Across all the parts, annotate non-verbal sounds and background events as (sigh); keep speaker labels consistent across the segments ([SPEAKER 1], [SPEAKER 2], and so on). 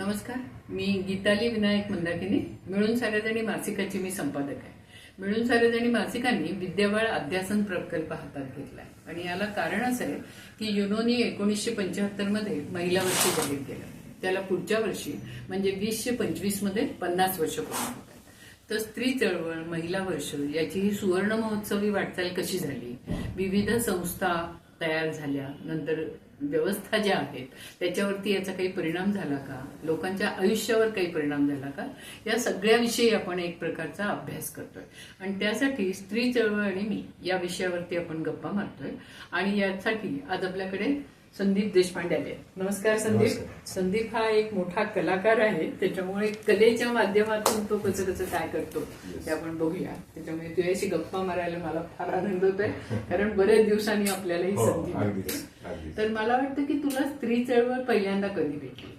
[SPEAKER 1] नमस्कार. मी गीताली विनायक मंदाकिनी. मिळून साऱ्याजणी मासिकाची मी संपादक आहे. मिळून सारेजणी मासिकांनी विद्यावळ अध्यासन प्रकल्प हातात घेतलाय. आणि याला कारण असं आहे की युनोनी एकोणीसशे पंच्याहत्तरमध्ये महिला वर्षी जाहीर केलं. त्याला पुढच्या वर्षी म्हणजे वीसशे पंचवीसमध्ये पन्नास वर्ष पूर्ण होतात. तर स्त्री चळवळ महिला वर्ष याची ही सुवर्ण महोत्सवी वाटचाल कशी झाली? विविध संस्था तयार झाल्या. नंतर व्यवस्था ज्या आहेत त्याच्यावरती याचा काही परिणाम झाला का? लोकांच्या आयुष्यावर काही परिणाम झाला का? या सगळ्याविषयी आपण एक प्रकारचा अभ्यास करतोय. आणि त्यासाठी स्त्री चळवळ आणि मी या विषयावरती आपण गप्पा मारतोय. आणि यासाठी आज आपल्याकडे संदीप देशपांडे. नमस्कार संदीप. संदीप हा एक मोठा कलाकार आहे. त्याच्यामुळे कलेच्या माध्यमातून तो कसं कसं काय करतो ते आपण बघूया. त्याच्यामुळे तुझ्याशी गप्पा मारायला मला फार आनंद होत आहे कारण बऱ्याच दिवसांनी आपल्याला ही
[SPEAKER 2] हो,
[SPEAKER 1] संधी मिळते. तर मला वाटतं की तुला स्त्री चळवळ पहिल्यांदा कधी भेटली?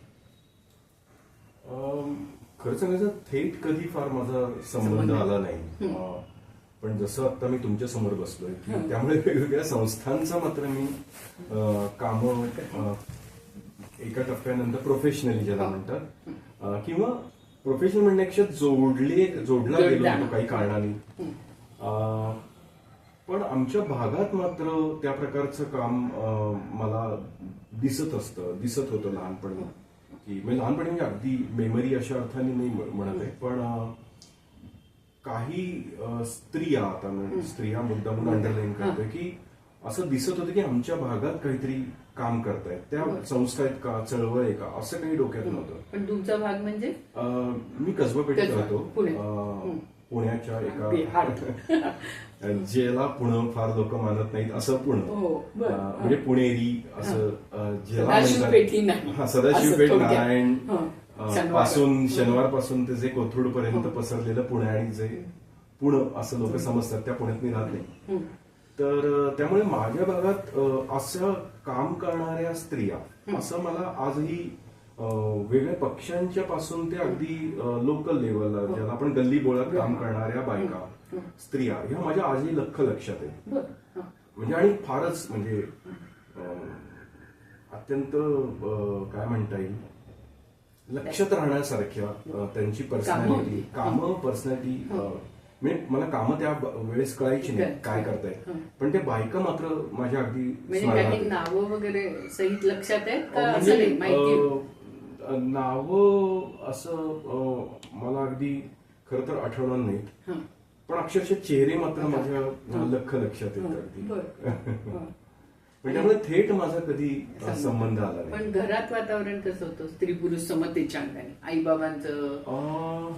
[SPEAKER 2] खरं सांगायचं थेट कधी फार माझा संबंध. आला नाही. पण जसं आता मी तुमच्यासमोर बसलोय की त्यामुळे वेगवेगळ्या संस्थांचा मात्र मी काम एका टप्प्यानंतर प्रोफेशनली ज्याला म्हणतात किंवा प्रोफेशनल म्हणण्यापेक्षा जोडले जोडला गेलो. होतो काही कारणाने. पण आमच्या भागात मात्र त्या प्रकारचं काम मला दिसत असतं दिसत होतं लहानपणी. की म्हणजे लहानपणी म्हणजे अगदी मेमरी अशा अर्थाने नाही म्ह- म्हणत आहे. पण काही स्त्रिया आता स्त्रिया मुद्दा म्हणून अंडरलाईन करतोय की असं दिसत होतं की आमच्या भागात काहीतरी काम करतायत. त्या संस्था आहेत का? चळवळ आहे का? असं काही डोक्यात नव्हतं.
[SPEAKER 1] पण तुमचा भाग म्हणजे?
[SPEAKER 2] मी कसबा. पेठेत राहतो. पुण्याच्या
[SPEAKER 1] बिहार.
[SPEAKER 2] एका ज्याला पुणे फार लोक मानत नाहीत असं पुणे.
[SPEAKER 1] हो,
[SPEAKER 2] म्हणजे पुणेरी असं ज्याला
[SPEAKER 1] सदाशिव
[SPEAKER 2] म्हणतात-
[SPEAKER 1] पेठी नाही.
[SPEAKER 2] हा, सदाशिव
[SPEAKER 1] असं
[SPEAKER 2] पेठ
[SPEAKER 1] थोडक्यात.
[SPEAKER 2] नारायण. पासून शनिवार. पासून ते जे कोथरूड पर्यंत पसरलेलं पुणे आणि जे पुणे असं लोक समजतात त्या पुण्यात मी राहत नाही.
[SPEAKER 1] हं.
[SPEAKER 2] तर त्यामुळे माझ्या भागात असं काम करणाऱ्या स्त्रिया असं मला आजही वेगळ्या पक्षांच्या पासून ते अगदी लोकल लेवलला ज्याला आपण गल्ली बोळात काम करणाऱ्या बायका स्त्रिया ह्या माझ्या आजही लख लक्षात आहेत.
[SPEAKER 1] बरं. हं.
[SPEAKER 2] म्हणजे आणि फारच म्हणजे अत्यंत काय म्हणता येईल? लक्षात राहण्यासारख्या त्यांची पर्सनॅलिटी. कामं पर्सनॅलिटी म्हणजे मला कामं त्या वेळेस कळायची नाही काय करतायत.
[SPEAKER 1] हं.
[SPEAKER 2] पण त्या बायका मात्र माझ्या अगदी
[SPEAKER 1] म्हणजे. नावं वगैरे सहित लक्षात आहेत असं नाही?
[SPEAKER 2] म्हणजे नाव असं अ, मला अगदी खर तर आठवणार नाहीत.
[SPEAKER 1] हं.
[SPEAKER 2] पण अक्षरशः चेहरे मात्र माझ्या लख लक्षात
[SPEAKER 1] हं. (laughs)
[SPEAKER 2] पण त्यामुळे थेट माझा कधी संबंध आला नाही
[SPEAKER 1] पण घरात वातावरण कसं होतं स्त्री पुरुष समतेच्या अंगाने आई बाबांचं
[SPEAKER 2] अ,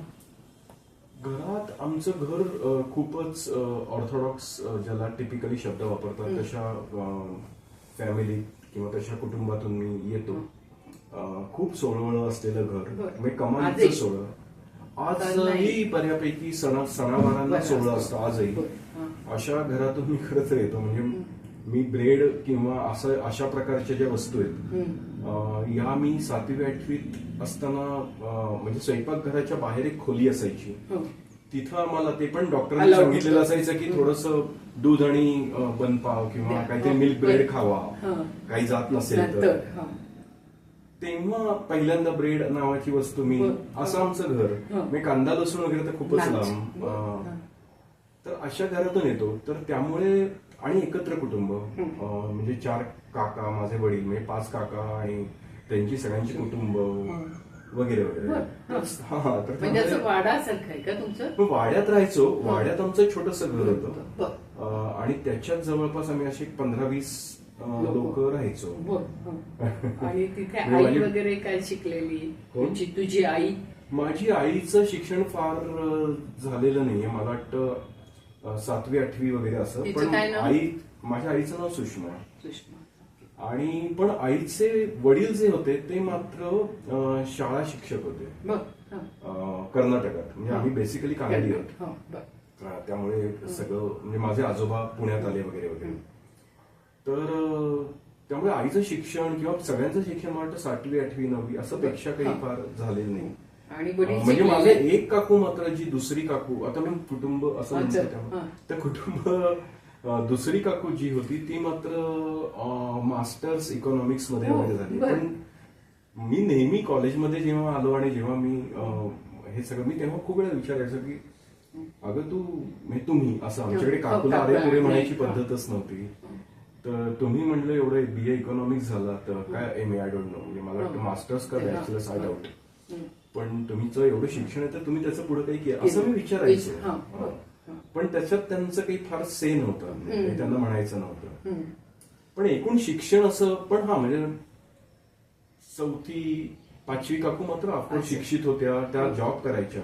[SPEAKER 2] घरात आमचं घर अ, खूपच ऑर्थोडॉक्स म्हणजे ज्याला टिपिकली शब्द वापरतात तशा फॅमिलीत किंवा तशा कुटुंबातून मी येतो अ, खूप सोळवळ असलेलं घर
[SPEAKER 1] बरं.
[SPEAKER 2] म्हणजे कमालीचं
[SPEAKER 1] आजही?
[SPEAKER 2] सोहळं
[SPEAKER 1] नाही.
[SPEAKER 2] आजही बऱ्यापैकी सणा सणावारांना
[SPEAKER 1] बरं
[SPEAKER 2] सोहळं
[SPEAKER 1] असतं.
[SPEAKER 2] असतं आजही
[SPEAKER 1] बरं. हं.
[SPEAKER 2] अशा घरातून मी खरं तर येतो म्हणजे मी ब्रेड किंवा असं अशा प्रकारच्या ज्या वस्तू आहेत
[SPEAKER 1] हं.
[SPEAKER 2] या मी सातवी आठवीत असताना म्हणजे स्वयंपाकघराच्या बाहेर एक खोली असायची
[SPEAKER 1] हं.
[SPEAKER 2] तिथं आम्हाला ते पण डॉक्टरांनी सांगितलेलं. असायचं की थोडस दूध आणि बनपाव किंवा. काहीतरी
[SPEAKER 1] हं.
[SPEAKER 2] मिल्क ब्रेड
[SPEAKER 1] बरं.
[SPEAKER 2] खावा
[SPEAKER 1] हं.
[SPEAKER 2] काही जात नसेल तर
[SPEAKER 1] हं.
[SPEAKER 2] तेव्हा पहिल्यांदा ब्रेड नावाची वस्तू मी
[SPEAKER 1] बरं.
[SPEAKER 2] असं आमचं घर
[SPEAKER 1] हं.
[SPEAKER 2] मी कांदा लसूण वगैरे तर खूपच
[SPEAKER 1] लांब. हं.
[SPEAKER 2] तर अशा घरातून येतो तर त्यामुळे आणि एकत्र कुटुंब. म्हणजे चार काका माझे वडील म्हणजे पाच काका आणि त्यांची सगळ्यांची कुटुंब वगैरे वगैरे. हा, (laughs) हा, तर
[SPEAKER 1] म्हणजे तुमचं?
[SPEAKER 2] मग वाड्यात राहायचो. वाड्यात आमचं छोटस घर होतं. आणि त्याच्यात जवळपास आम्ही असे पंधरा वीस लोक. राहायचो.
[SPEAKER 1] हं. (laughs) आणि तिथे
[SPEAKER 2] मी
[SPEAKER 1] आई
[SPEAKER 2] माझी-
[SPEAKER 1] वगैरे काय शिकलेली? तुझी तुझी आई?
[SPEAKER 2] माझी आईचं शिक्षण फार झालेलं नाहीये. मला वाटतं सातवी आठवी वगैरे असं
[SPEAKER 1] तिचं
[SPEAKER 2] पण
[SPEAKER 1] काय नाव?
[SPEAKER 2] आई माझ्या आईचं नाव सुषमा आहे.
[SPEAKER 1] सुषमा
[SPEAKER 2] आणि पण आईचे वडील जे होते ते मात्र अं, शाळा शिक्षक होते
[SPEAKER 1] बरं. हं.
[SPEAKER 2] अं, कर्नाटकात म्हणजे आम्ही बेसिकली कानडी आहोत
[SPEAKER 1] हं. बरं.
[SPEAKER 2] त्यामुळे सगळं म्हणजे माझे आजोबा पुण्यात आले वगैरे वगैरे तर अं, त्यामुळे आईचं शिक्षण किंवा सगळ्यांचं शिक्षण मला वाटतं सातवी आठवी नववी असं पेक्षा काही फार झालेलं नाही
[SPEAKER 1] आणि
[SPEAKER 2] म्हणजे? माझे एक काकू मात्र जी दुसरी काकू आता मी कुटुंब असं म्हणतो त्यामुळे
[SPEAKER 1] हा.
[SPEAKER 2] तर कुटुंब दुसरी काकू जी होती ती मात्र मास्टर्स इकॉनॉमिक्समध्ये
[SPEAKER 1] हो,
[SPEAKER 2] वगैरे झाली. पण मी नेहमी कॉलेजमध्ये जेव्हा आलो आणि जेव्हा मी हे सगळं मी तेव्हा खूप वेळा विचारायचो की अगं तू म्हणजे तुम्ही असं आमच्याकडे
[SPEAKER 1] हो,
[SPEAKER 2] काकूला
[SPEAKER 1] काकू,
[SPEAKER 2] अरे पुरे म्हणायची
[SPEAKER 1] हो.
[SPEAKER 2] पद्धतच नव्हती तर तुम्ही म्हणलं एवढं बी ए इकॉनॉमिक्स झाला तर काय M A I don't know म्हणजे मला वाटतं
[SPEAKER 1] हो.
[SPEAKER 2] मास्टर्स का
[SPEAKER 1] हा.
[SPEAKER 2] Bachelors I doubt. पण तुमचं एवढं शिक्षण आहे तर तुम्ही त्याचं पुढे काही केलं असं मी विचारायचो. पण त्याच्यात त्यांचं काही फार से नव्हतं म्हणजे त्यांना म्हणायचं नव्हतं. पण एकूण शिक्षण असं पण हा म्हणजे चौथी पाचवी काकू मात्र
[SPEAKER 1] अच्छा.
[SPEAKER 2] शिक्षित होत्या त्या जॉब करायच्या.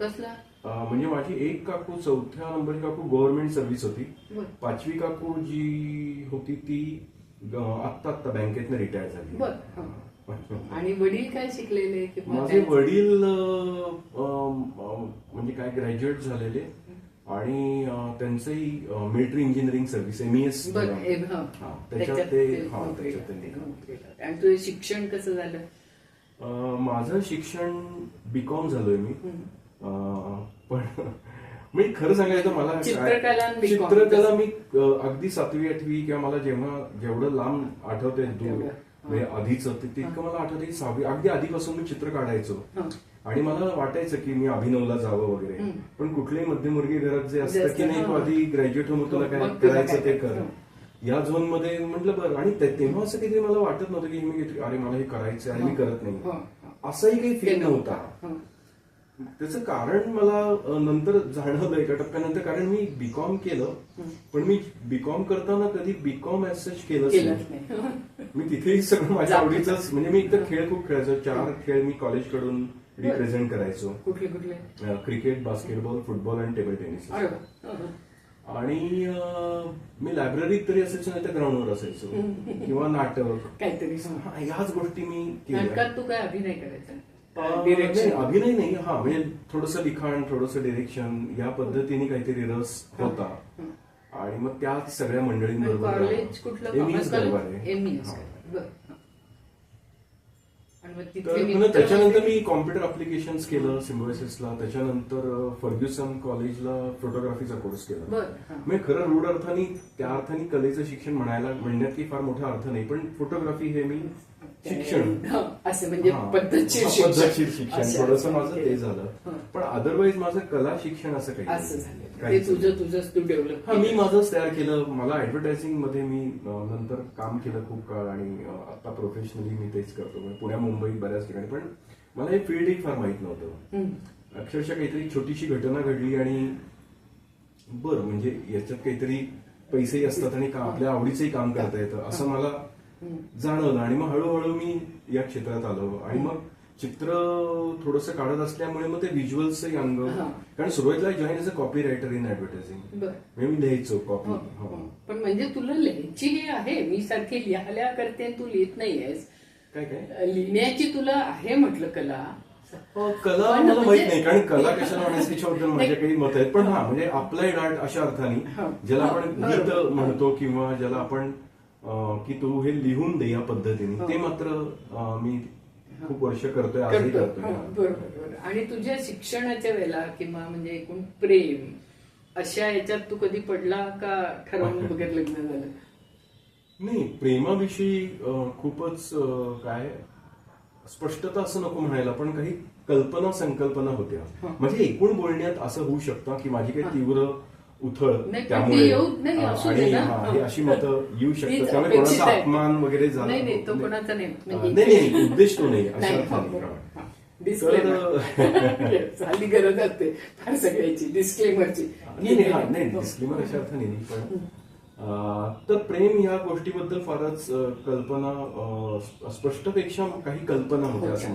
[SPEAKER 1] कसला?
[SPEAKER 2] म्हणजे माझी एक काकू चौथ्या नंबरची काकू गव्हर्नमेंट सर्व्हिस होती. पाचवी काकू जी होती ती आत्ता आत्ता बँकेतनं रिटायर झाली.
[SPEAKER 1] आणि वडील काय शिकलेले
[SPEAKER 2] माझे? वडील म्हणजे काय ग्रॅज्युएट झालेले आणि त्यांचंही मिलिटरी इंजिनिअरिंग सर्व्हिस एमईएस
[SPEAKER 1] बर ए.
[SPEAKER 2] त्याच्यात ते
[SPEAKER 1] नोकरीला,
[SPEAKER 2] त्याच्यात त्यांनी
[SPEAKER 1] नोकरीला. आणि तुझं शिक्षण कसं झालं
[SPEAKER 2] माझं शिक्षण बीकॉम झालोय मी पण मी खरं सांगायचं मला
[SPEAKER 1] चित्रकला
[SPEAKER 2] मी अगदी सातवी आठवी किंवा मला जेव्हा जेवढं लांब आठवते. म्हणजे आधीच तितकं मला आठवते की सहावी अगदी आधीपासून मी चित्र काढायचो
[SPEAKER 1] हा.
[SPEAKER 2] आणि मला वाटायचं की मी अभिनवला जावं वगैरे. पण कुठल्याही मध्यमवर्गीय घरात जे असतं की नाही तू
[SPEAKER 1] हा.
[SPEAKER 2] आधी ग्रॅज्युएट हो मग तुला काय
[SPEAKER 1] मग तुला
[SPEAKER 2] करायचं
[SPEAKER 1] काय
[SPEAKER 2] ते कर. या झोनमध्ये म्हटलं बरं आणि तेव्हा असं काहीतरी मला वाटत नव्हतं की मी अरे मला हे करायचं आणि मी करत
[SPEAKER 1] हा,
[SPEAKER 2] नाही
[SPEAKER 1] हा.
[SPEAKER 2] असाही काही फील नव्हता
[SPEAKER 1] हा.
[SPEAKER 2] त्याचं कारण मला नंतर जाणवलं एका टप्प्यानंतर. कारण मी बीकॉम केलं पण मी बीकॉम करताना कधी बीकॉम एज सच केलंच नाही. मी तिथेही सगळं माझ्या आवडीचंच म्हणजे मी एकतर खेळ खूप खेळायचो चार खेळ मी कॉलेजकडून रिप्रेझेंट करायचो.
[SPEAKER 1] कुठले कुठले?
[SPEAKER 2] क्रिकेट बास्केटबॉल फुटबॉल आणि टेबल टेनिस. आणि मी लायब्ररीत तरी असायचो नाही तर ग्राउंडवर असायचो. किंवा नाटक.
[SPEAKER 1] काहीतरी.
[SPEAKER 2] ह्याच गोष्टी मी
[SPEAKER 1] तू काय अभिनय करायचा?
[SPEAKER 2] नाही,
[SPEAKER 1] डिरेक्शन
[SPEAKER 2] अभिनय नाही हा म्हणजे थोडस लिखाण थोडस डिरेक्शन या पद्धतीने काहीतरी रस होता आणि मग त्या सगळ्या मंडळींबरोबर
[SPEAKER 1] कॉलेज कुठलं
[SPEAKER 2] MES
[SPEAKER 1] कॉमर्स
[SPEAKER 2] गरवारे.
[SPEAKER 1] एमईएस. बर हा. आणि मग
[SPEAKER 2] तर
[SPEAKER 1] तिथले
[SPEAKER 2] पुन्हा
[SPEAKER 1] मित्र
[SPEAKER 2] त्याच्यानंतर? मी कॉम्प्युटर अप्लिकेशन केलं सिम्बॉयसिसला त्याच्यानंतर फर्ग्युसन कॉलेजला फोटोग्राफीचा कोर्स केला
[SPEAKER 1] बर हा.
[SPEAKER 2] म्हणजे खरं रूढ अर्थाने त्या अर्थाने कलेचं शिक्षण म्हणायला म्हणण्यात काही फार मोठा अर्थ नाही पण फोटोग्राफी हे मी शिक्षण
[SPEAKER 1] हा, असं म्हणजे. पद्धतशीर शिक्षण.
[SPEAKER 2] शिक्षण थोडंसं माझं ते. झालं. पण अदरवाईज माझं कला शिक्षण असं काही नाही.
[SPEAKER 1] असं झालं ते. तुझं तुझंच तू डेव्हलप
[SPEAKER 2] मी माझंच तयार केलं मला ऍडव्हर्टायझिंगमध्ये मी नंतर काम केलं खूप काळ आणि आता प्रोफेशनली मी तेच करतो म्हणजे पुण्या मुंबईत बऱ्याच ठिकाणी पण मला हे फील्डही फार माहीत नव्हतं अक्षरशः काहीतरी छोटीशी घटना घडली आणि बरं म्हणजे याच्यात काहीतरी पैसेही असतात आणि आपल्या आवडीचंही काम करता येतं असं मला जाणवलं. आणि मग हळूहळू मी या क्षेत्रात आलो. आणि मग चित्र थोडंसं काढत असल्यामुळे मग ते व्हिज्युअल्सही अंग
[SPEAKER 1] हा.
[SPEAKER 2] कारण सुरुवातीला join as a copywriter in advertising म्हणजे मी लिहायचो कॉपी
[SPEAKER 1] हो, हो. पण म्हणजे तुला लिहायची हे आहे. मी सारखी लिहायला करते तू लिहित नाहीयेस.
[SPEAKER 2] काय काय?
[SPEAKER 1] लिहिण्याची तुला आहे म्हटलं कला?
[SPEAKER 2] अ, कला मला
[SPEAKER 1] म्हणजे-
[SPEAKER 2] माहीत नाही. कारण कला कशाला म्हणायचं? त्याच्याबद्दल माझे काही मत आहेत. पण हा म्हणजे अप्लाइड आर्ट अशा
[SPEAKER 1] हा.
[SPEAKER 2] अर्थाने ज्याला आपण
[SPEAKER 1] हा,
[SPEAKER 2] गीत. म्हणतो किंवा ज्याला आपण की तू हे लिहून दे या पद्धतीने
[SPEAKER 1] हा.
[SPEAKER 2] ते मात्र मी खूप वर्ष करतोय करतोय
[SPEAKER 1] हो, आणि तुझ्या शिक्षणाच्या वेळेला किंवा म्हणजे एकूण प्रेम अशा याच्यात तू कधी पडला का ठरवून (laughs) वगैरे लग्न झालं
[SPEAKER 2] नाही प्रेमाविषयी खूपच काय स्पष्टता असं नको म्हणायला पण काही कल्पना संकल्पना होत्या
[SPEAKER 1] हा.
[SPEAKER 2] म्हणजे एकूण बोलण्यात असं होऊ शकतं की माझी काही. तीव्र उथळ त्यामुळे. आणि. हा, अशी मतं येऊ शकतात. त्यामुळे कोणाचा. अपमान वगैरे झाला
[SPEAKER 1] नाही नाही तो कोणाचा नाही.
[SPEAKER 2] अ,
[SPEAKER 1] म्हणजे (laughs)
[SPEAKER 2] उद्देश तो नाही. अशा अर्थाने.
[SPEAKER 1] हो, (laughs) (laughs) गरज असते. फार सगळ्याची डिस्क्लेमरची
[SPEAKER 2] नाही नाही हा, डिस्क्लेमर अशा अर्थाने नाही पण तर प्रेम या गोष्टीबद्दल फारच कल्पना स्पष्टपेक्षा काही कल्पना होत्या असं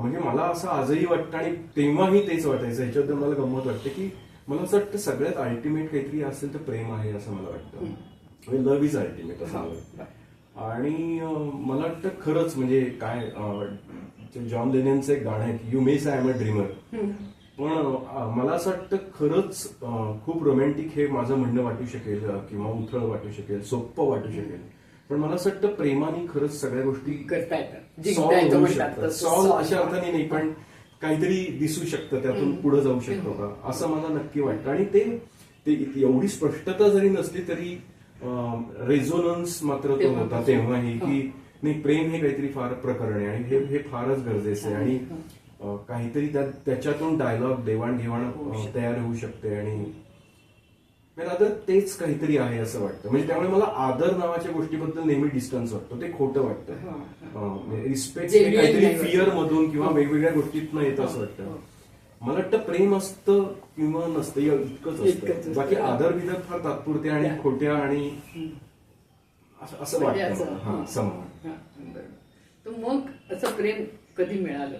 [SPEAKER 2] म्हणजे मला असं आजही वाटतं आणि तेव्हाही तेच वाटायचं. ह्याच्याबद्दल मला गंमत वाटते की मला असं वाटतं सगळ्यात अल्टिमेट काहीतरी असेल तर प्रेम आहे असं मला वाटतं. म्हणजे लव्ह इज अल्टिमेट असं मला वाटतं. आणि मला वाटतं खरंच म्हणजे काय जॉन लेनेनचं एक गाणं आहे की you may say I am a dreamer पण मला असं वाटतं खरंच खूप रोमॅन्टिक हे माझं म्हणणं वाटू शकेल किंवा उथळ वाटू शकेल सोपं वाटू शकेल. पण मला असं वाटतं प्रेमाने खरंच सगळ्या गोष्टी
[SPEAKER 1] करता येतात.
[SPEAKER 2] सॉल्व्ह. अशा अर्थाने नाही पण काहीतरी दिसू शकतं त्यातून पुढे जाऊ शकतो का? असं मला नक्की वाटतं. आणि ते ते एवढी स्पष्टता जरी नसली तरी रेझोनन्स मात्र तो होता. तेव्हाही की नाही प्रेम हे काहीतरी फार प्रकरण आहे आणि हे हे फारच गरजेचं आहे. आणि काहीतरी त्या- त्याच्यातून डायलॉग देवाणघेवाण तयार होऊ शकते आणि रादर तेच काहीतरी आहे असं वाटतं म्हणजे त्यामुळे मला आदर नावाच्या गोष्टीबद्दल नेहमी डिस्टन्स वाटतो ते खोटं वाटतं रिस्पेक्ट
[SPEAKER 1] Genuine
[SPEAKER 2] काहीतरी
[SPEAKER 1] नाही वाटत.
[SPEAKER 2] फिअर मधून किंवा वेगवेगळ्या गोष्टीतनं येत असं
[SPEAKER 1] हो,
[SPEAKER 2] वाटतं
[SPEAKER 1] हो.
[SPEAKER 2] मला वाटतं प्रेम असतं किंवा नसतं या इतकंच असतं. बाकी आदर विदर फार तात्पुरते आणि खोट्या आणि असं-
[SPEAKER 1] म्हणजे
[SPEAKER 2] वाटतं मला. हा,
[SPEAKER 1] हं. हा. तर मग असं प्रेम कधी मिळालं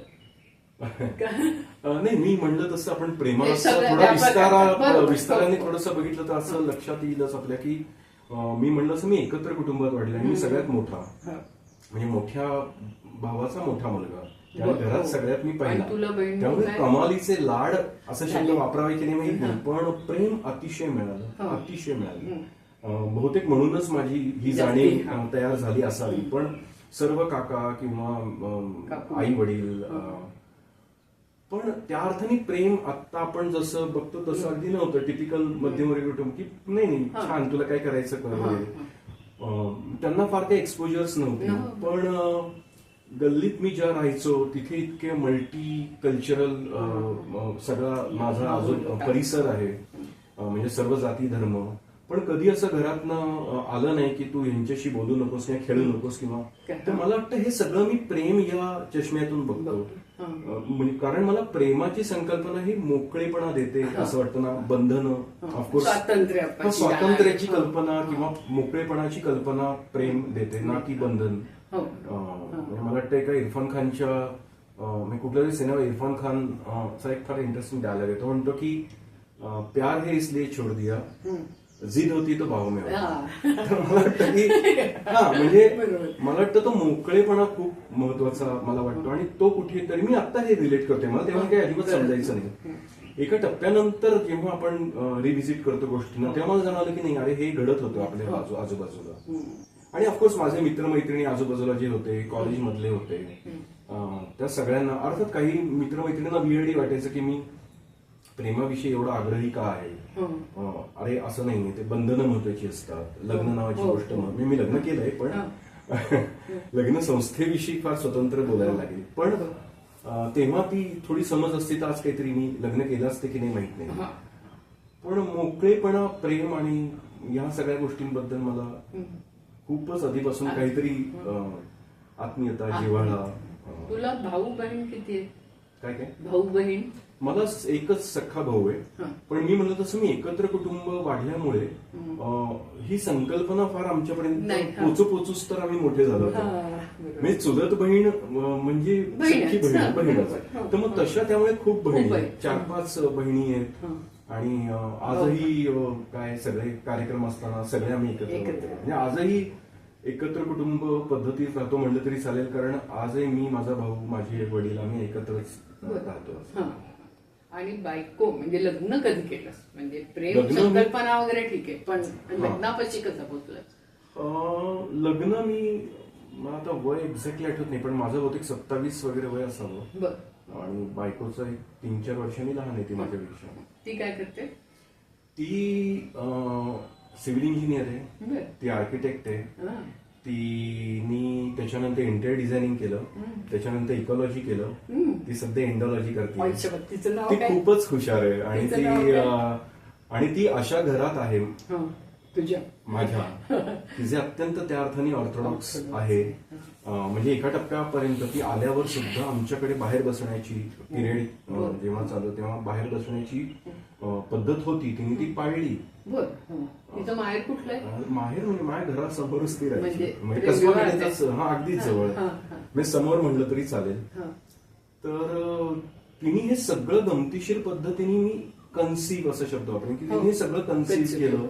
[SPEAKER 2] नाही मी म्हणलं तसं आपण प्रेमाला थोडा विस्तारा. विस्ताराने. थोडंसं बघितलं तर असं लक्षात येईलच आपल्या की मी म्हणलं असं मी एकत्र कुटुंबात वाढले आणि मी सगळ्यात मोठा. म्हणजे मोठ्या भावाचा मोठा मुलगा त्यामुळे घरात. सगळ्यात मी पहिला त्यामुळे? कमालीचे लाड असं शब्द. वापरावे की नाही माहीत. पण प्रेम अतिशय मिळालं
[SPEAKER 1] हा.
[SPEAKER 2] अतिशय मिळालं बहुतेक म्हणूनच माझी ही जाणीव तयार झाली असावी पण सर्व काका किंवा. आई वडील पण त्या अर्थाने प्रेम आता आपण जसं बघतो तसं अगदी नव्हतं टिपिकल मध्यमवर्गीय कुटुंब की नाही नाही. छान तुला काय करायचं कर वगैरे. त्यांना फार काही एक्सपोजर्स नव्हते. पण गल्लीत मी ज्या राहायचो तिथे इतके मल्टी कल्चरल सगळा माझा जो परिसर आहे म्हणजे सर्व जाती धर्म पण कधी असं घरातनं आलं नाही की तू यांच्याशी बोलू नकोस किंवा खेळू नकोस किंवा? तर मला वाटतं हे सगळं मी प्रेम या चष्म्यातून बघतो म्हणजे कारण मला प्रेमाची संकल्पना ही मोकळेपणा देते असं वाटतं ना बंधनं ऑफकोर्स
[SPEAKER 1] स्वातंत्र्य
[SPEAKER 2] स्वातंत्र्याची. कल्पना किंवा मोकळेपणाची कल्पना प्रेम देते ना की बंधन
[SPEAKER 1] हो.
[SPEAKER 2] म्हणजे मला वाटतं एका इरफान खानच्या अं, म्हणजे कुठला तरी सिनेमा इरफान खान चा एक फार इंटरेस्टिंग डायलॉग आहे तो म्हणतो की प्यार है इसलिए छोड़ दिया. जिद होती तो भाव में होता.
[SPEAKER 1] हा. (laughs)
[SPEAKER 2] तर मला वाटतं की हा म्हणजे. मला वाटतं तो मोकळेपणा खूप महत्त्वाचा मला वाटतो. आणि तो कुठेतरी मी आता हे रिलेट करतोय मला तेव्हा काही अजिबात समजायचं नाही. एका टप्प्यानंतर जेव्हा आपण रिव्हिजिट करतो गोष्टींना तेव्हा मला जाणवलं की नाही अरे हे घडत होतं आपल्या बाजू आजूबाजूला.
[SPEAKER 1] हं.
[SPEAKER 2] आणि ऑफकोर्स माझे मित्रमैत्रिणी आजूबाजूला जे होते कॉलेजमधले होते त्या सगळ्यांना अर्थात काही मित्रमैत्रिणींना वियर्डी वाटायचं की मी प्रेमाविषयी एवढा आग्रही का आहे?
[SPEAKER 1] हं.
[SPEAKER 2] अरे असं नाहीये. ते बंधनं महत्वाची असतात. लग्न नावाची
[SPEAKER 1] हो.
[SPEAKER 2] गोष्ट मह- मी मी लग्न केलंय पण (laughs) लग्न संस्थेविषयी फार स्वतंत्र बोलायला लागेल. पण तेव्हा ती थोडी समज असती तर आज काहीतरी मी लग्न केलं असते की नाही माहीत नाही.
[SPEAKER 1] हा.
[SPEAKER 2] पण मोकळेपणा प्रेम आणि या सगळ्या गोष्टींबद्दल मला
[SPEAKER 1] हं.
[SPEAKER 2] खूपच आधीपासून काहीतरी आत्मीयता जिव्हाळा
[SPEAKER 1] तुला भाऊ बहीण किती आहे
[SPEAKER 2] काय काय?
[SPEAKER 1] भाऊ बहीण?
[SPEAKER 2] मला एकच सख्खा भाऊ आहे
[SPEAKER 1] हा.
[SPEAKER 2] पण मी म्हणलं तसं मी एकत्र कुटुंब वाढल्यामुळे
[SPEAKER 1] हं.
[SPEAKER 2] ही संकल्पना फार आमच्यापर्यंत
[SPEAKER 1] हा.
[SPEAKER 2] पोचू पोचूच तर आम्ही मोठे झालो
[SPEAKER 1] हा.
[SPEAKER 2] म्हणजे चुलत बहीण म्हणजे सख्खी बहीण
[SPEAKER 1] हा,
[SPEAKER 2] बहीणच
[SPEAKER 1] बरोबर.
[SPEAKER 2] तर मग तशा त्यामुळे खूप बहिणी
[SPEAKER 1] आहे.
[SPEAKER 2] आहेत. चार पाच बहिणी आहेत
[SPEAKER 1] हं.
[SPEAKER 2] आणि आजही काय सगळे कार्यक्रम असताना सगळे आम्ही एकत्र. म्हणजे आजही एकत्र कुटुंब पद्धतीत राहतो म्हणलं तरी चालेल कारण आजही मी माझा भाऊ माझे वडील आम्ही एकत्रच राहतो
[SPEAKER 1] हा. आणि बायको म्हणजे लग्न कधी केलंस म्हणजे प्रेम
[SPEAKER 2] लग्न
[SPEAKER 1] संकल्पना वगैरे ठीक आहे पण लग्नापाशी कसं पोहोचलं
[SPEAKER 2] अं, लग्न मी मला आता वय एक्झॅक्टली आठवत नाही पण माझं बहुतेक सत्तावीस वगैरे वय असावं.
[SPEAKER 1] बर.
[SPEAKER 2] आणि बायकोचं एक तीन चार वर्षांनी लहान आहे ती माझ्यापेक्षा.
[SPEAKER 1] ती काय करते?
[SPEAKER 2] ती सिव्हिल इंजिनियर आहे.
[SPEAKER 1] बर.
[SPEAKER 2] ती आर्किटेक्ट आहे.
[SPEAKER 1] हा.
[SPEAKER 2] तिने त्याच्यानंतर इंटेरियर डिझायनिंग केलं त्याच्यानंतर इकॉलॉजी केलं. ती सध्या एंडॉलॉजी करते. ती खूपच हुशार आहे. आणि ती आणि ती अशा घरात आहे.
[SPEAKER 1] तुझ्या
[SPEAKER 2] माझ्या जे अत्यंत त्या अर्थाने ऑर्थोडॉक्स. आहे म्हणजे एका टप्प्यापर्यंत ती आल्यावर सुद्धा आमच्याकडे बाहेर बसण्याची पिरियड. जेव्हा चालू तेव्हा बाहेर बसण्याची पद्धत होती तिने ती पाळली
[SPEAKER 1] हं. तिचं माहेर कुठलं
[SPEAKER 2] माहेर म्हणजे माझ्या घरासमोरच ती राहायची
[SPEAKER 1] म्हणजे
[SPEAKER 2] म्हणजे गणेशच हा अगदीच
[SPEAKER 1] हा,
[SPEAKER 2] जवळ
[SPEAKER 1] हा, हा.
[SPEAKER 2] म्हणजे समोर म्हणलं तरी चालेल
[SPEAKER 1] हा.
[SPEAKER 2] तर तिने हे सगळं गमतीशीर पद्धतीने मी कन्सीव्ह असं शब्द वापरेन की तिने
[SPEAKER 1] हो.
[SPEAKER 2] हे सगळं कन्सीव्ह
[SPEAKER 1] Conceive
[SPEAKER 2] केलं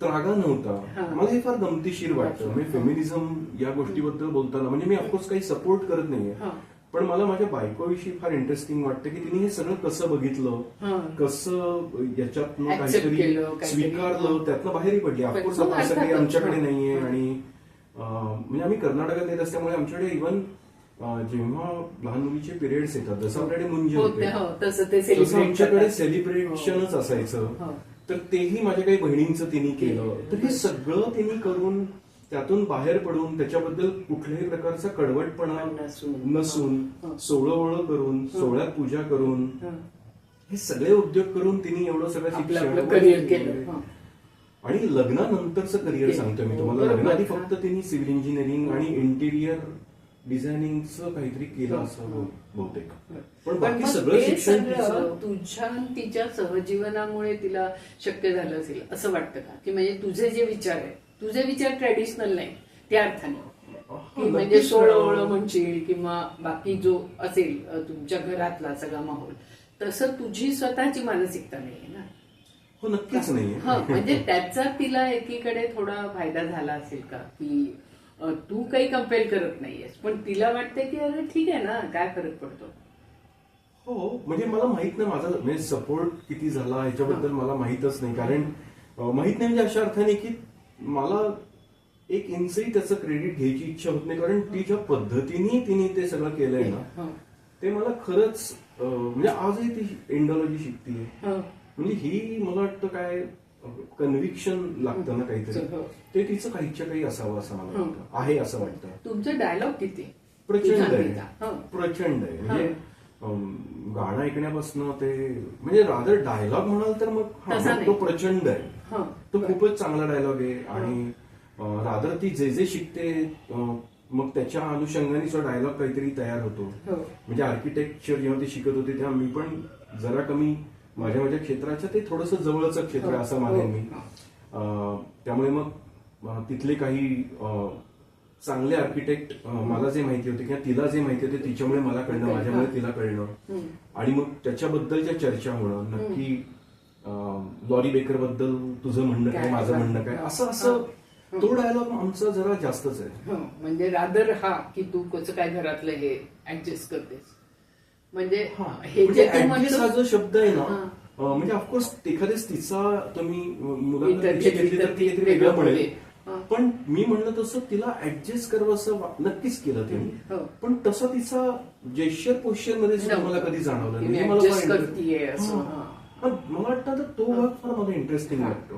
[SPEAKER 2] त्रागा नव्हता
[SPEAKER 1] हा.
[SPEAKER 2] मला हे फार गमतीशीर वाटतं म्हणजे फेमिनिझम या गोष्टीबद्दल बोलताना म्हणजे मी ऑफकोर्स काही सपोर्ट करत नाहीये
[SPEAKER 1] हा.
[SPEAKER 2] पण मला माझ्या बायकोविषयी फार इंटरेस्टिंग वाटतं की तिने हे सगळं कसं बघितलं
[SPEAKER 1] हा.
[SPEAKER 2] कसं याच्यातनं काहीतरी. स्वीकारलं त्यातनं बाहेरही पडली ऑफकोर्स आता असं काही. आमच्याकडे
[SPEAKER 1] हा.
[SPEAKER 2] नाहीये
[SPEAKER 1] हा.
[SPEAKER 2] आणि म्हणजे आम्ही कर्नाटकात येत असल्यामुळे आमच्याकडे इव्हन जेव्हा लहान मुलीचे पिरियड्स येतात जसं आपल्याकडे मुंज
[SPEAKER 1] हो,
[SPEAKER 2] होते
[SPEAKER 1] हो, तसं
[SPEAKER 2] आमच्याकडे सेलिब्रेशनच असायचं
[SPEAKER 1] हो.
[SPEAKER 2] तर तेही माझ्या काही बहिणींचं तिने केलं तर हे सगळं तिने करून त्यातून बाहेर पडून त्याच्याबद्दल कुठल्याही प्रकारचा कडवटपणा
[SPEAKER 1] नसून.
[SPEAKER 2] नसून. सोळं करून सोहळ्यात पूजा करून
[SPEAKER 1] हं.
[SPEAKER 2] सगळे उद्योग करून तिने एवढं सगळं शिक्षण
[SPEAKER 1] करिअर केलं.
[SPEAKER 2] आणि लग्नानंतरचं करिअर
[SPEAKER 1] केलं.
[SPEAKER 2] सांगतोय मी तुम्हाला. लग्नाआधी फक्त तिने सिव्हिल इंजिनिअरिंग आणि इंटिरियर डिझायनिंगचं काहीतरी केलं असं. बहुतेक. पण बाकी सगळं शिक्षण
[SPEAKER 1] तुझ्या आणि तिच्या सहजीवनामुळे तिला शक्य झालं असेल असं वाटतं का? की म्हणजे तुझे जे विचार आहेत तुझे विचार ट्रॅडिशनल नाही त्या अर्थाने. की म्हणजे
[SPEAKER 2] अं,
[SPEAKER 1] म्हणशील किंवा बाकी जो असेल तुमच्या घरातला सगळा माहोल तसं तुझी स्वतःची मानसिकता नाहीये ना.
[SPEAKER 2] हो नक्कीच नाहीये.
[SPEAKER 1] हा म्हणजे त्याचा तिला एकीकडे थोडा फायदा झाला असेल का? की तू काही कंपेअर करत नाहीयेस. पण तिला वाटते की अरे ठीक आहे ना काय फरक पडतो?
[SPEAKER 2] हो म्हणजे मला माहीत नाही माझा म्हणजे सपोर्ट किती झाला ह्याच्याबद्दल मला माहितच नाही. कारण माहीत नाही म्हणजे अशा अर्थाने की मला एक इंचही त्याचं क्रेडिट घ्यायची इच्छा होत नाही. कारण ती ज्या पद्धतीने तिने ते सगळं केलंय ना. ते मला खरंच म्हणजे आजही ती एंडॉलॉजी शिकतीये. म्हणजे ही मला वाटतं काय कन्व्हिक्शन लागतं ना काहीतरी
[SPEAKER 1] हो.
[SPEAKER 2] ते तिचं काहीच्या काही असावं असं मला वाटतं आहे असं वाटतं
[SPEAKER 1] तुमचं डायलॉग किती
[SPEAKER 2] प्रचंड आहे.
[SPEAKER 1] हं.
[SPEAKER 2] प्रचंड आहे म्हणजे गाणं ऐकण्यापासून ते म्हणजे रादर डायलॉग म्हणाल तर मग हा. तो प्रचंड आहे
[SPEAKER 1] हं.
[SPEAKER 2] तो खूपच चांगला डायलॉग आहे आणि रादर ती जे जे शिकते मग त्याच्या अनुषंगाने जो डायलॉग काहीतरी तयार होतो
[SPEAKER 1] हो.
[SPEAKER 2] म्हणजे आर्किटेक्चर जेव्हा ते शिकत होते तेव्हा मी पण जरा कमी माझ्या माझ्या क्षेत्राच्या ते थोडंसं जवळचं क्षेत्र आहे असं मानेन मी. अं, त्यामुळे मग तिथले काही चांगले आर्किटेक्ट मला जे माहिती होते किंवा तिला जे माहिती होते तिच्यामुळे मला कळणं माझ्यामुळे तिला कळणं
[SPEAKER 1] हं.
[SPEAKER 2] आणि मग त्याच्याबद्दलच्या चर्चा होणं नक्की लॉरी बेकरबद्दल तुझं म्हणणं काय
[SPEAKER 1] काय?
[SPEAKER 2] माझं म्हणणं काय? असं असं तो डायलॉग आमचा जरा जास्तच आहे.
[SPEAKER 1] हं. म्हणजे रादर हा की तू कसं काय घरातलं हे ऍडजस्ट करतेस? म्हणजे हे
[SPEAKER 2] म्हणजे
[SPEAKER 1] जे तू
[SPEAKER 2] हा जो शब्द आहे ना
[SPEAKER 1] हा.
[SPEAKER 2] अं, म्हणजे ऑफकोर्स एखाद्याच तिचा तुम्ही मुलांना
[SPEAKER 1] इतर
[SPEAKER 2] तिची घेतली तर ती
[SPEAKER 1] घेतली तर
[SPEAKER 2] काहीतरी वेगळं
[SPEAKER 1] वेगळं
[SPEAKER 2] पडेल.
[SPEAKER 1] हा.
[SPEAKER 2] पण मी म्हणलं तसं तिला ऍडजस्ट करावं असं वा- नक्कीच केलं
[SPEAKER 1] हो.
[SPEAKER 2] तिने पण तसा तिचा जेशर पोश्चरमध्ये सुद्धा. मला कधी जाणवलं नाही
[SPEAKER 1] मी
[SPEAKER 2] हे मला
[SPEAKER 1] adjust
[SPEAKER 2] फार
[SPEAKER 1] करतीये असं,
[SPEAKER 2] हा.
[SPEAKER 1] हा.
[SPEAKER 2] हा, मला वाटतं तर तो भाग फार मला इंटरेस्टिंग. वाटतो.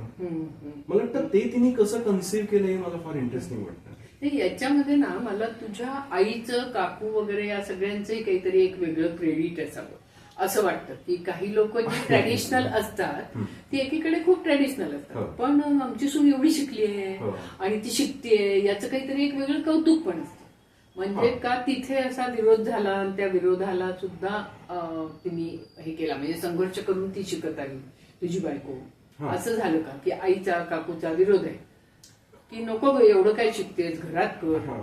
[SPEAKER 2] मला वाटतं ते तिने कसं कन्सिव्ह केलं हे मला फार इंटरेस्टिंग वाटतं
[SPEAKER 1] नाही, याच्यामध्ये ना मला तुझ्या आईचं काकू वगैरे या सगळ्यांचंही काहीतरी एक वेगळं क्रेडिट असावं. असं वाटतं. की काही लोक जी (laughs) ट्रॅडिशनल असतात ती एकीकडे खूप ट्रॅडिशनल
[SPEAKER 2] हो.
[SPEAKER 1] असतात पण आमची सून एवढी शिकली आहे
[SPEAKER 2] हो.
[SPEAKER 1] आणि ती शिकतेय याचं काहीतरी एक वेगळं कौतुक पण असतं. म्हणजे
[SPEAKER 2] हा.
[SPEAKER 1] का तिथे असा विरोध झाला आणि त्या विरोधाला सुद्धा तिने हे केला. म्हणजे संघर्ष करून ती शिकत आली तुझी बायको.
[SPEAKER 2] हा.
[SPEAKER 1] असं झालं का? की आईचा काकूचा विरोध आहे. की नको ग एवढं काय शिकतेस घरात कर
[SPEAKER 2] हा.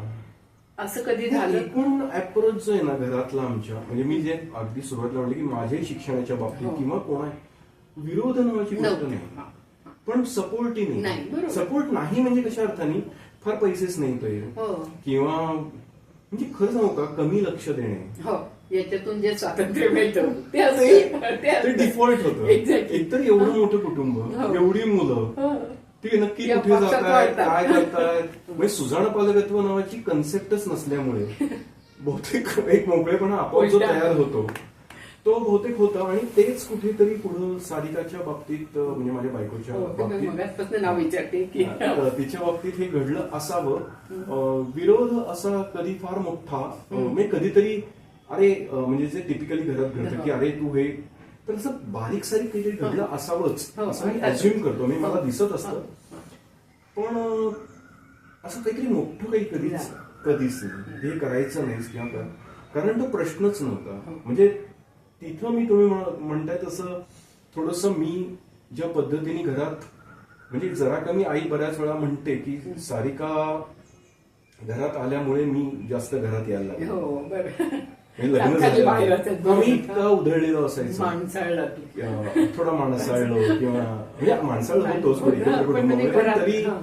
[SPEAKER 1] असं कधी झालं
[SPEAKER 2] एकूण अप्रोच जो आहे ना घरातला आमच्या म्हणजे मी जे अगदी सुरुवातीला म्हणले की माझ्याही शिक्षणाच्या बाबतीत
[SPEAKER 1] हो.
[SPEAKER 2] किंवा कोणा विरोध नावाची गोष्ट. नाही. पण सपोर्टही
[SPEAKER 1] नाही.
[SPEAKER 2] सपोर्ट नाही म्हणजे कशा अर्थाने फार पैसेच नाही तो
[SPEAKER 1] हो
[SPEAKER 2] किंवा म्हणजे खरं सांगू का कमी लक्ष देणे
[SPEAKER 1] हो याच्यातून जे स्वातंत्र्य मिळतं ते.
[SPEAKER 2] डिफॉल्ट होतं. एकतर एवढं मोठं कुटुंब. एवढी मुलं. ते नक्की कुठे जात आहेत. काय करतायत म्हणजे सुजाण पालकत्व नावाची कन्सेप्टच नसल्यामुळे (laughs) बहुतेक एक मोकळेपणा आपोआप जो. तयार होतो तो बहुतेक होता आणि तेच कुठेतरी पुढं सारिकाच्या बाबतीत म्हणजे माझ्या बायकोच्या
[SPEAKER 1] हो,
[SPEAKER 2] बाबतीत तिच्या बाबतीत हे घडलं असावं. विरोध असा कधी फार मोठा म्हणजे कधीतरी अरे म्हणजे जे टिपिकली घरात घडतं की अरे तू हे तर असं बारीक सारीक काहीतरी घडलं असावंच असं मी. अज्युम करतो मी मला. दिसत असतं पण असं काहीतरी मोठं काही कधीच. कधीच नाही हे करायचं नाहीस किंवा काय कारण तो प्रश्नच नव्हता. म्हणजे तिथं मी तुम्ही म्हण- म्हणताय तसं थोडस मी ज्या पद्धतीने घरात म्हणजे जरा कमी आई बऱ्याच वेळा म्हणते की सारिका घरात आल्यामुळे मी जास्त घरात यायला लागले
[SPEAKER 1] हो
[SPEAKER 2] लग्न
[SPEAKER 1] बाहेर
[SPEAKER 2] झालं इतका उधळलेलो असायचो
[SPEAKER 1] माणसाळला तू
[SPEAKER 2] अं, थोडा माणसाळलो किंवा म्हणजे पण
[SPEAKER 1] हा, पण म्हणजे
[SPEAKER 2] पण
[SPEAKER 1] घरात,
[SPEAKER 2] तरी
[SPEAKER 1] हा.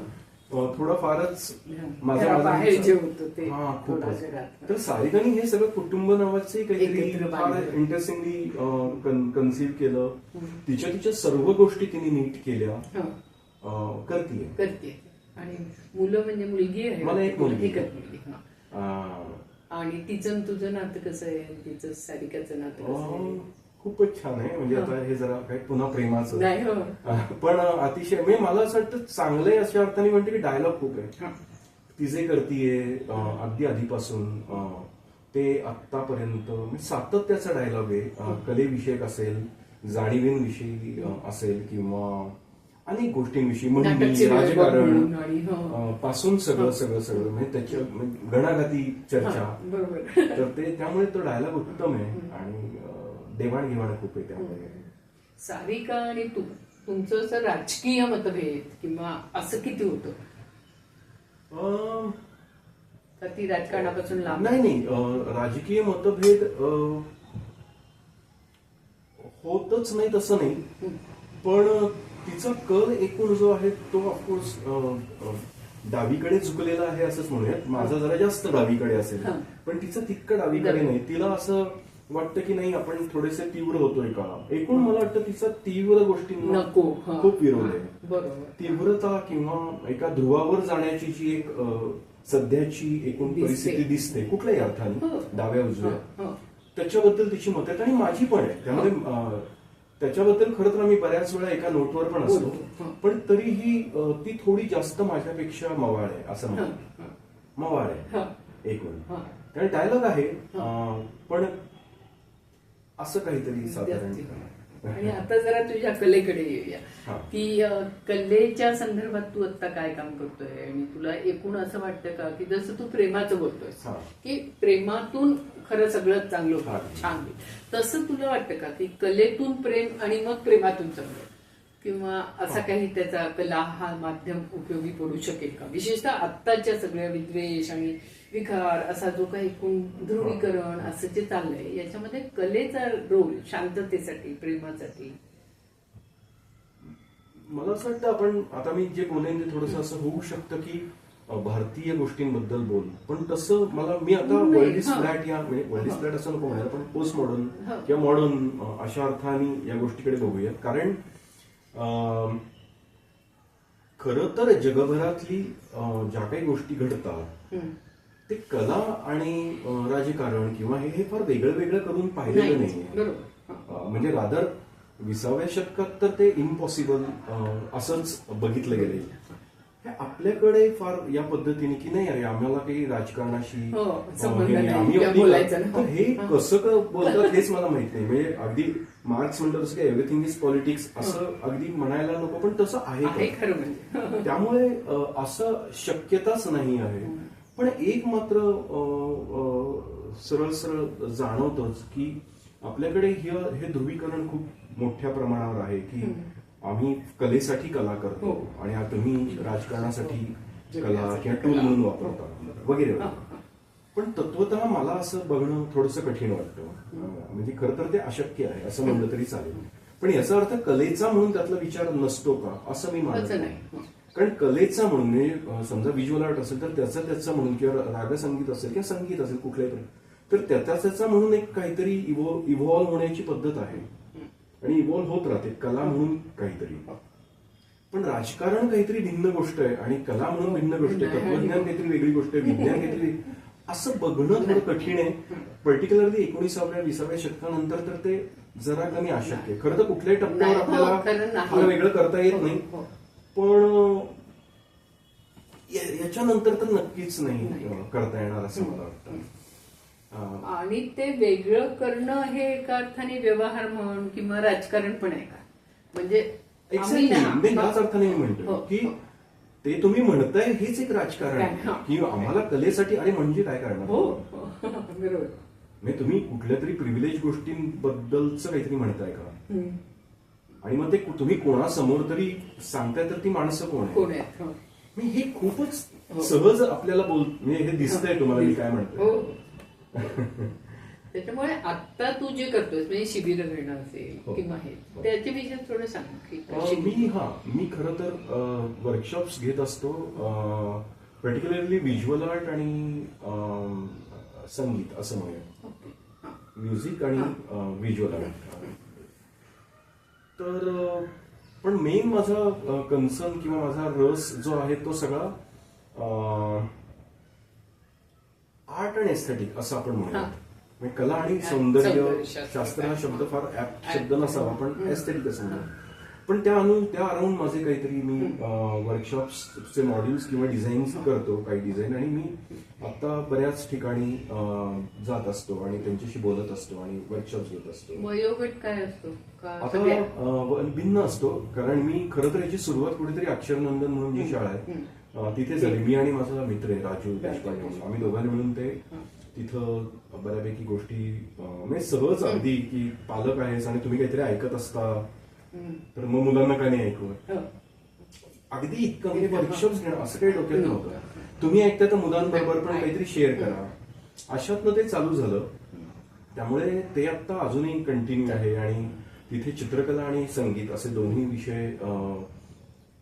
[SPEAKER 2] अं, थोडा फारच माझा
[SPEAKER 1] घरा
[SPEAKER 2] माझा
[SPEAKER 1] बाहेर
[SPEAKER 2] विचार-
[SPEAKER 1] जे होतं ते
[SPEAKER 2] हा
[SPEAKER 1] थोडा
[SPEAKER 2] खूपच
[SPEAKER 1] घरात.
[SPEAKER 2] तर सारिकाने हे सगळं कुटुंब नावाचे काहीतरी
[SPEAKER 1] एकत्र
[SPEAKER 2] फार
[SPEAKER 1] बांधलं.
[SPEAKER 2] इंटरेस्टिंगली कन्सिव्ह केलं तिच्या तिच्या सर्व गोष्टी तिने नीट केल्या
[SPEAKER 1] हं, करते आणि मुलं म्हणजे मुलगी आहे
[SPEAKER 2] मला एक मुलगी.
[SPEAKER 1] एकच मुलगी हा. आणि तिचं तुझं नातं कसं आहे? तिचं सारिकाचं नातं कसं
[SPEAKER 2] अं,
[SPEAKER 1] आहे
[SPEAKER 2] खूपच छान आहे. म्हणजे आता हे जरा काही पुन्हा प्रेमाचं.
[SPEAKER 1] नाही हो. (laughs)
[SPEAKER 2] पण अतिशय म्हणजे मला असं वाटतं चांगलं आहे अशा अर्थाने म्हणते की डायलॉग खूप आहे. ती जे करतीये अगदी आधीपासून ते आत्तापर्यंत म्हणजे सातत्याचा डायलॉग आहे. कलेविषयक असेल जाणीवींविषयी असेल किंवा अनेक गोष्टींविषयी
[SPEAKER 1] serial
[SPEAKER 2] राजकारण
[SPEAKER 1] हो.
[SPEAKER 2] पासून सगळं सगळं सगळं म्हणजे त्याच्या म्हणजे गणागती चर्चा.
[SPEAKER 1] हा, बरोबर.
[SPEAKER 2] तर ते त्यामुळे तो डायलॉग उत्तम आहे आणि देवाणघेवाण खूप आहे त्यामध्ये
[SPEAKER 1] सारिका आणि तू तुमचं असं राजकीय मतभेद किंवा असं किती होतं? ती राजकारणापासून लांब
[SPEAKER 2] नाही नाही. राजकीय मतभेद होतच नाही तसं नाही.
[SPEAKER 1] हं.
[SPEAKER 2] पण तिचा कल एकूण जो आहे तो ऑफकोर्स डावीकडे झुकलेला आहे असंच म्हणूयात माझा जरा जास्त डावीकडे असेल. पण तिचं तितकं डावीकडे नाही तिला असं वाटतं की नाही आपण थोडेसे तीव्र होतोय का एकूण मला वाटतं तिचा तीव्र
[SPEAKER 1] हा.
[SPEAKER 2] खूप विरोध आहे तीव्रता किंवा एका ध्रुवावर जाण्याची जी एक सध्याची एकूण. परिस्थिती दिसते कुठल्याही अर्थाने
[SPEAKER 1] हो.
[SPEAKER 2] डाव्या उजव्या. त्याच्याबद्दल तिची मत आहेत आणि माझी पण आहे त्यामुळे त्याच्याबद्दल खरं तर आम्ही बऱ्याच वेळा एका नोटवर पण असतो. पण तरीही ती थोडी जास्त माझ्यापेक्षा मवाळ आहे असं म्हणतो. मवाळ आहे. एकूण. कारण डायलॉग आहे. पण असं काहीतरी साधारण
[SPEAKER 1] आणि आता जरा तुझ्या कलेकडे येऊया. की कलेच्या संदर्भात तू आता काय काम करतोय आणि तुला एकूण असं वाटतं का की जसं तू प्रेमाचं बोलतोयस
[SPEAKER 2] हा.
[SPEAKER 1] की प्रेमातून खरं सगळं चांगलं. होतं छान होईल. तसं तुला वाटतं का की कलेतून प्रेम आणि मग प्रेमातून चांगलं किंवा असा काही त्याचा कला हा माध्यम उपयोगी पडू शकेल का विशेषतः आत्ताच्या सगळ्या विद्वेष आणि विकार असा जो काही एकूण ध्रुवीकरण असं जे चाललंय याच्यामध्ये कलेचा रोल शांततेसाठी प्रेमासाठी
[SPEAKER 2] मला असं वाटतं आपण आता मी जे बोलेन थोडस असं होऊ शकतं की भारतीय गोष्टींबद्दल बोल पण तसं मला मी आता वर्ल्ड इज. फ्लॅट या म्हणजे वर्ल्ड इज. फ्लॅट असं नको म्हणायला पण पोस्ट मॉडर्न. किंवा मॉडर्न अशा अर्थाने या गोष्टीकडे बघूया कारण खरं तर जगभरातली ज्या काही गोष्टी घडतात. ते कला आणि राजकारण किंवा हे हे फार वेगळं वेगळं करून पाहिलेलं
[SPEAKER 1] नाही, हा.
[SPEAKER 2] म्हणजे रादर विसाव्या शतकात तर ते इम्पॉसिबल असंच बघितलं गेले हे आपल्याकडे फार या पद्धतीने की नाही अरे आम्हाला काही राजकारणाशी
[SPEAKER 1] हो,
[SPEAKER 2] हे हे
[SPEAKER 1] हा.
[SPEAKER 2] कसं क- बोलतात हेच मला माहीत नाही. म्हणजे अगदी मार्क्स म्हणतो तसं की एव्हरीथिंग इज पॉलिटिक्स असं अगदी म्हणायला नको पण तसं आहे
[SPEAKER 1] म्हणजे.
[SPEAKER 2] त्यामुळे असं शक्यताच नाही आहे. पण एक मात्र सरळ सरळ जाणवतच की आपल्याकडे हे हे ध्रुवीकरण खूप मोठ्या प्रमाणावर आहे की आम्ही कलेसाठी कला करतो
[SPEAKER 1] हो.
[SPEAKER 2] आणि आता तुम्ही राजकारणासाठी कला किंवा टूल म्हणून वापरता. वगैरे. पण तत्वतः मला असं बघणं थोडंसं कठीण वाटतं. म्हणजे खरं तर ते अशक्य आहे असं म्हणलं तरी चालेल. पण याचा अर्थ कलेचा म्हणून त्यातला विचार नसतो का असं मी मानत नाही. कारण कलेचा म्हणून म्हणजे समजा व्हिज्युअल आर्ट असेल तर त्याचा त्याचा म्हणून किंवा रागसंगीत असेल किंवा संगीत असेल कुठल्याही पण तर त्याचा त्याचा म्हणून एक काहीतरी इव्हॉल्व्ह होण्याची पद्धत आहे. आणि इव्हॉल्व्ह होत राहते कला म्हणून काहीतरी. पण राजकारण काहीतरी भिन्न गोष्ट आहे आणि कला म्हणून भिन्न गोष्ट आहे तत्वज्ञान काहीतरी वेगळी गोष्ट आहे विज्ञान काहीतरी असं बघणं थोडं कठीण आहे. पर्टिक्युलरली एकोणीसाव्या विसाव्या शतकानंतर तर ते जरा कमी अशक्य आहे. खरं तर कुठल्याही टप्प्यावर
[SPEAKER 1] हो,
[SPEAKER 2] आपल्याला वेगळं करता येत नाही.
[SPEAKER 1] हो, हो.
[SPEAKER 2] पण या- याच्यानंतर तर नक्कीच नाही करता येणार असं मला वाटतं.
[SPEAKER 1] आणि ते वेगळं करणं हे एका अर्थाने व्यवहार म्हणून किंवा राजकारण पण आहे का? म्हणजे आम्ही
[SPEAKER 2] exactly.
[SPEAKER 1] ना-
[SPEAKER 2] नाही, याच अर्थाने मी म्हणतो
[SPEAKER 1] हो,
[SPEAKER 2] की
[SPEAKER 1] हो.
[SPEAKER 2] ते तुम्ही म्हणताय हेच एक राजकारण आहे. की आम्हाला कलेसाठी अरे म्हणजे काय करणार?
[SPEAKER 1] हो (laughs) बरोबर.
[SPEAKER 2] म्हणजे तुम्ही कुठल्या तरी प्रिव्हिलेज गोष्टींबद्दलच काहीतरी म्हणताय का. आणि मग ते तुम्ही कोणासमोर तरी सांगताय तर ती माणसं कोण
[SPEAKER 1] कोण
[SPEAKER 2] आहे
[SPEAKER 1] हो.
[SPEAKER 2] मी हे खूपच
[SPEAKER 1] हो.
[SPEAKER 2] सहज आपल्याला बोल म्हणजे हे दिसतंय तुम्हाला मी काय
[SPEAKER 1] हो
[SPEAKER 2] म्हणतोय (laughs)
[SPEAKER 1] त्याच्यामुळे आता तू जे करतोयस म्हणजे शिबिर घेणं असेल
[SPEAKER 2] हो.
[SPEAKER 1] किंवा हे
[SPEAKER 2] हो.
[SPEAKER 1] त्याच्याविषयी थोडं सांग
[SPEAKER 2] मी हा मी खरं तर वर्कशॉप्स घेत असतो पर्टिक्युलरली व्हिज्युअल आर्ट आणि संगीत असं म्हणूया.
[SPEAKER 1] हा.
[SPEAKER 2] म्युझिक आणि व्हिज्युअल आर्ट तर पण मेन माझा कन्सर्न किंवा माझा रस जो आहे तो सगळा आर्ट आणि एस्थेटिक असं आपण म्हणूया. म्हणजे कला आणि सौंदर्य. शास्त्र हा शब्द फार ऍप्ट शब्द नसावा पण एस्थेटिक असं म्हणूया पण त्या अनु त्या अराउंड माझे काहीतरी मी वर्कशॉप्सचे मॉड्यूल्स किंवा डिझाईन्स करतो काही डिझाईन आणि मी आता बऱ्याच ठिकाणी जात असतो आणि त्यांच्याशी बोलत असतो आणि वर्कशॉप्स घेत असतो.
[SPEAKER 1] वयोगट काय असतो?
[SPEAKER 2] आता भिन्न असतो. कारण मी खरं तर याची सुरुवात कुठेतरी अक्षरनंदन म्हणून जी शाळा आहे तिथे झाली. मी आणि माझा मित्र आहे राजू देशपांडे म्हणून. आम्ही दोघांनी मिळून ते तिथं बऱ्यापैकी गोष्टी म्हणजे सहज अगदी की पालक आहेस आणि तुम्ही काहीतरी ऐकत असता. तर मग मुलांना का नाही ऐकू?
[SPEAKER 1] हो.
[SPEAKER 2] अगदी इतकं म्हणजे वर्कशॉप्स घेणं असं काही डोक्यात नव्हतं. तुम्ही ऐकता तर मुलांबरोबर पण काहीतरी शेअर करा. अशातनं ते चालू झालं. त्यामुळे ते आता अजूनही कंटिन्यू आहे आणि तिथे चित्रकला आणि संगीत असे दोन्ही विषय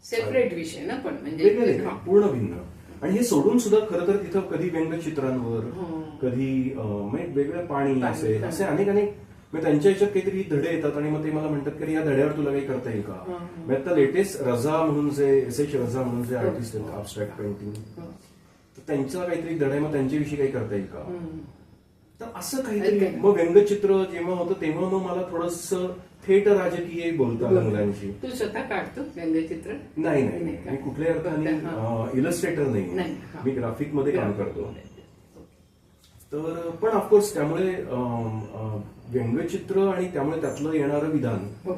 [SPEAKER 1] सेपरेट विषय ना पण म्हणजे
[SPEAKER 2] पूर्ण भिन्न. आणि हे सोडून सुद्धा खरं तर तिथं कधी व्यंगचित्रांवर
[SPEAKER 1] हो.
[SPEAKER 2] कधी म्हणजे वेगळं पाणी
[SPEAKER 1] पाणी.
[SPEAKER 2] असे अनेक अनेक म्हणजे त्यांच्या याच्यात काहीतरी धडे येतात आणि मग ते मला म्हणतात की या धड्यावर तुला काही करता येईल का. मग आता लेटेस्ट रजा म्हणून जे एस एच रजा म्हणून जे आर्टिस्ट आहेत अबस्ट्रॅक्ट पेंटिंग. तर त्यांचा काहीतरी धडा आहे मग त्यांच्याविषयी काही करता येईल का. तर असं काहीतरी. मग व्यंगचित्र जेव्हा होतं तेव्हा मग मला थोडस थेट राजकीय बोलता आलं मुलांशी
[SPEAKER 1] तू स्वतः काढतो व्यंगचित्र
[SPEAKER 2] नाही
[SPEAKER 1] नाही?
[SPEAKER 2] मी कुठल्याही अर्थाने इलस्ट्रेटर नाही. मी ग्राफिकमध्ये काम करतो तर पण ऑफकोर्स त्यामुळे व्यंगचित्र आणि त्यामुळे त्यातलं येणारं विधान
[SPEAKER 1] हो.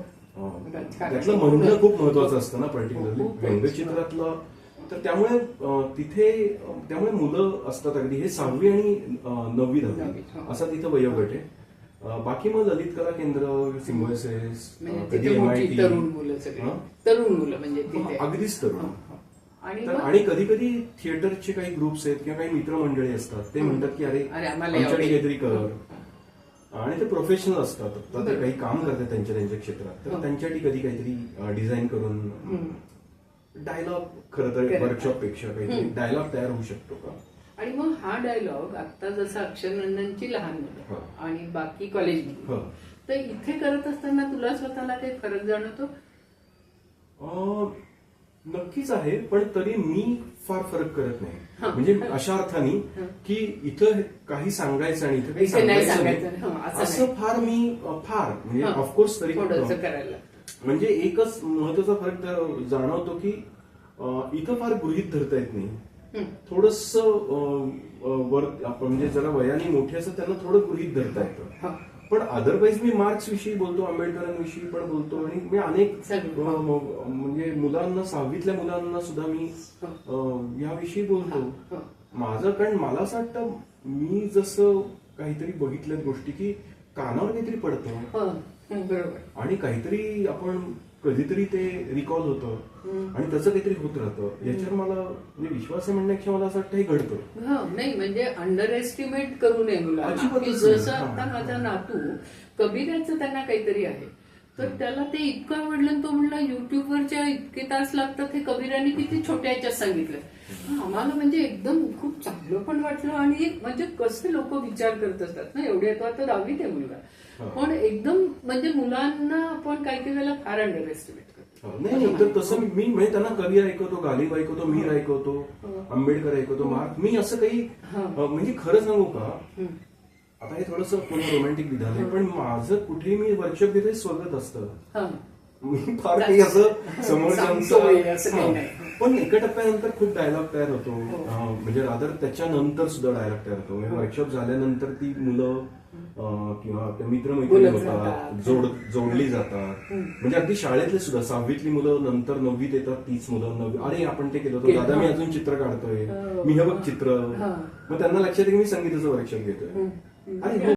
[SPEAKER 2] त्यातलं म्हणणं खूप महत्वाचं असतं ना पर्टिक्युलरली. व्यंगचित्रातलं तर त्यामुळे तिथे त्यामुळे मुलं असतात अगदी हे सहावी आणि नववी दहावी
[SPEAKER 1] हो.
[SPEAKER 2] असा तिथं वयोगट आहे बाकी मग ललित कला केंद्र सिम्बॉयसेस
[SPEAKER 1] म्हणजे. तरुण मुलं
[SPEAKER 2] हं?
[SPEAKER 1] तरुण मुलं म्हणजे तिथे
[SPEAKER 2] अगदीच तरुण
[SPEAKER 1] हो, हो. आणि
[SPEAKER 2] कधी कधी थिएटरचे काही ग्रुप्स आहेत किंवा काही मित्रमंडळी असतात ते म्हणतात की अरे आमच्याकडे. काहीतरी कर आणि ते प्रोफेशनल असतात ते. काही काम करतात त्यांच्या त्यांच्या क्षेत्रात तर
[SPEAKER 1] हो.
[SPEAKER 2] त्यांच्यासाठी कधी काहीतरी डिझाईन करून डायलॉग खरं तर. वर्कशॉपपेक्षा काहीतरी. डायलॉग तयार होऊ शकतो का
[SPEAKER 1] आणि मग हा डायलॉग आता जसं अक्षरनंदनची लहान मुलं. आणि बाकी कॉलेज. तर इथे करत असताना तुला स्वतःला काही फरक जाणवतो
[SPEAKER 2] नक्कीच आहे पण तरी मी फार फरक करत नाही. म्हणजे अशा अर्थाने
[SPEAKER 1] हा.
[SPEAKER 2] की इथं काही सांगायचं आणि इथं काही सांगायचं
[SPEAKER 1] हा, असं
[SPEAKER 2] असं फार मी फार म्हणजे
[SPEAKER 1] हा.
[SPEAKER 2] ऑफकोर्स तरी
[SPEAKER 1] करायला लागतं.
[SPEAKER 2] म्हणजे एकच महत्त्वाचा फरक जाणवतो की इथं फार गृहित धरता येत नाही
[SPEAKER 1] हं.
[SPEAKER 2] थोडस वर आपण म्हणजे जरा वयाने मोठे असतात त्यांना थोडं गृहित धरता येतं
[SPEAKER 1] हा.
[SPEAKER 2] पण अदरवाईज मी मार्क्स विषयी बोलतो आंबेडकरांविषयी पण बोलतो आणि मी अनेक म्हणजे मुलांना सहावीतल्या मुलांना सुद्धा मी अं, याविषयी बोलतो.
[SPEAKER 1] हो.
[SPEAKER 2] माझं कारण मला असं वाटतं मी जसं काहीतरी बघितल्यात गोष्टी की कानावर काहीतरी पडतं.
[SPEAKER 1] हं, हं,
[SPEAKER 2] आणि काहीतरी आपण कधीतरी ते रिकॉल होतं. आणि त्याचं काहीतरी होत राहतं. याच्यावर मला म्हणजे विश्वास आहे म्हणण्यापेक्षा मला असं वाटतं हे घडतं.
[SPEAKER 1] हा नाही म्हणजे अंडर एस्टिमेट करू नये. जसं. आता माझा नातू कबीराचं त्यांना काहीतरी आहे. तर त्याला ते इतकं आवडलं तो म्हणला युट्यूबवरच्या इतके तास लागतात हे कबीराने किती छोट्या ह्याच्यात सांगितलं. आम्हाला म्हणजे एकदम खूप चांगलं पण वाटलं आणि म्हणजे कसे लोक विचार करत असतात ना एवढे तो आता दहावीत आहे मुलगा. पण एकदम म्हणजे मुलांना आपण काही काही वेळेला फार अंडर एस्टिमेट करतो
[SPEAKER 2] नाही नाही तर तसं मी- म्हणजे त्यांना कवी ऐकवतो गालिब ऐकवतो मीर ऐकवतो आंबेडकर ऐकवतो मार्क मी असं काही
[SPEAKER 1] हा.
[SPEAKER 2] म्हणजे खरं सांगू का?
[SPEAKER 1] हं.
[SPEAKER 2] आता हे थोडंसं पूर्ण रोमॅन्टिक विधान आहे पण माझं कुठेही मी वर्कशॉप घेते स्वगत असतं.
[SPEAKER 1] हा.
[SPEAKER 2] मी फार काही असं (laughs)
[SPEAKER 1] नाही.
[SPEAKER 2] पण एका टप्प्यानंतर खूप डायलॉग तयार होतो.
[SPEAKER 1] हो.
[SPEAKER 2] म्हणजे रादर त्याच्यानंतर सुद्धा डायलॉग तयार होतो. म्हणजे वर्कशॉप झाल्यानंतर ती मुलं किंवा ते मित्रमैत्रिणी होतात. जोड जोडली जातात म्हणजे अगदी शाळेतले सुद्धा सहावीतली मुलं नंतर नववीत येतात तीच मुलं नववी अरे आपण ते केलं होतं. दादा मी अजून चित्र काढतोय
[SPEAKER 1] हो.
[SPEAKER 2] मी हे बघ चित्र. मग त्यांना लक्षात की मी संगीताचं वर्कशॉप घेतोय. अरे हो